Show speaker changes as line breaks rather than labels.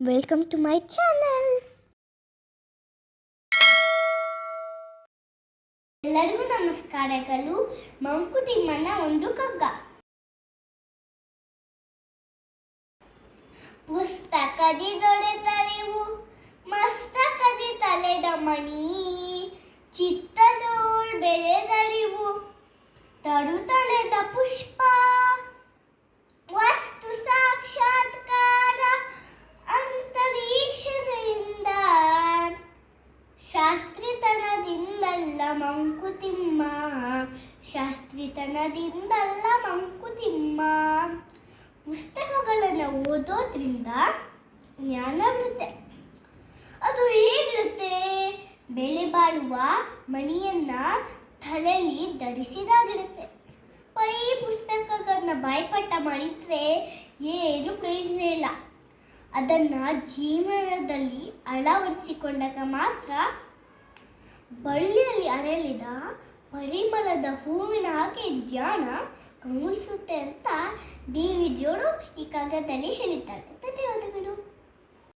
Welcome to my channel ಎಲ್ಲರಿಗೂ ನಮಸ್ಕಾರಗಳು ಮಂಕುತಿಮ್ಮನ ಒಂದು ಕಗ್ಗ. ಪುಸ್ತಕದಿ ದೊರೆತರಿವು, ಮಸ್ತಕದಿ ತಲೆದ ಮಣಿ, ಚಿತ್ತದೋಳ್ ಬೆಳೆದರಿವು. ತರು ತಳೆದ ಪುಷ್ಪ ಮಂಕುತಿಮ್ಮ, ಶಾಸ್ತ್ರಿತನದಿಂದಲ್ಲ ಮಂಕುತಿಮ್ಮ. ಪುಸ್ತಕಗಳನ್ನು ಓದೋದ್ರಿಂದ ಜ್ಞಾನ ಬರುತ್ತೆ. ಅದು ಹೇಗಿರುತ್ತೆ? ಬೆಲೆ ಬಾಳುವ ಮಣಿಯನ್ನ ತಲೆಯಲ್ಲಿ ಧರಿಸಿದಾಗಿರುತ್ತೆ. ಬರೀ ಪುಸ್ತಕಗಳನ್ನ ಬಾಯ್ಪಾಠ ಮಾಡಿದ್ರೆ ಏನು ಪ್ರಯೋಜನ ಇಲ್ಲ. ಅದನ್ನು ಜೀವನದಲ್ಲಿ ಅಳವಡಿಸಿಕೊಂಡಾಗ ಮಾತ್ರ ಬಳ್ಳಿಯಲ್ಲಿ ಅರಳಿದ ಪರಿಮಳದ ಹೂವಿನ ಹಾಗೆ ಧ್ಯಾನ ಕಂಗೊಳಿಸುತ್ತೆ ಅಂತ ದೇವಿ ಜೋಡು ಈ ಕಾಗದಲ್ಲಿ ಹೇಳಿದ್ದಾರೆ.